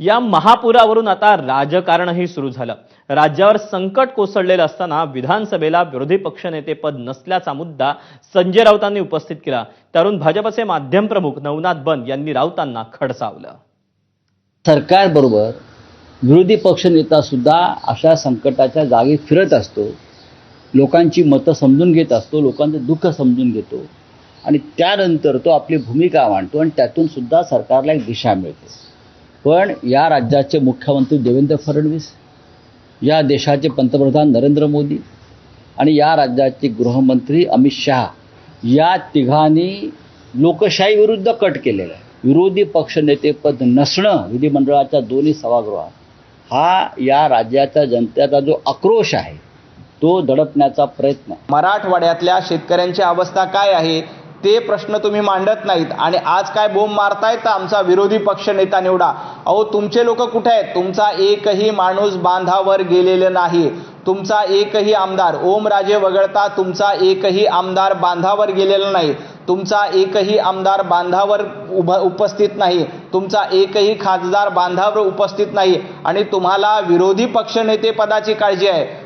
या महापुरावरून आता राजकारणही सुरू झालं. राज्यावर संकट कोसळलेलं असताना विधानसभेला विरोधी पक्षनेतेपद नसल्याचा मुद्दा संजय राऊतांनी उपस्थित केला. त्यावरून भाजपचे माध्यम प्रमुख नवनाथ बन यांनी राऊतांना खडसावलं. सरकारबरोबर विरोधी पक्षनेता सुद्धा अशा संकटाच्या जागी फिरत असतो. लोकांची मतं समजून घेत असतो लोकांचं दुःख समजून घेतो. आणि त्यानंतर तो आपली भूमिका मांडतो आणि त्यातून सुद्धा सरकारला एक दिशा मिळते. पण या राज्याचे मुख्यमंत्री देवेंद्र फडणवीस या देशाचे पंतप्रधान नरेंद्र मोदी आणि या राज्याचे गृहमंत्री अमित शहा या तिघांनी लोकशाहीविरुद्ध कट केलेला आहे. विरोधी पक्षनेतेपद नसणं विधिमंडळाच्या दोन्ही सभागृहात हा या राज्याच्या जनतेचा जो आक्रोश आहे तो दडपण्याचा प्रयत्न मराठवाड्यातल्या शेतकऱ्यांची अवस्था काय आहे? ते प्रश्न तुम्ही मांडत नाहीत. आणि आज काय बोंब मारतायत तर आमचा विरोधी पक्ष नेता निवडा. अहो तुमचे लोक कुठे आहेत? तुमचा एकही माणूस बांधावर गेलेला नाही. तुमचा एकही आमदार ओमराजे वगळता तुमचा एकही आमदार बांधावर गेलेला नाही. तुमचा एकही आमदार बांधावर उभ उपस्थित नाही. तुमचा एकही खासदार बांधावर उपस्थित नाही. आणि तुम्हाला विरोधी पक्षनेते पदाची काळजी आहे.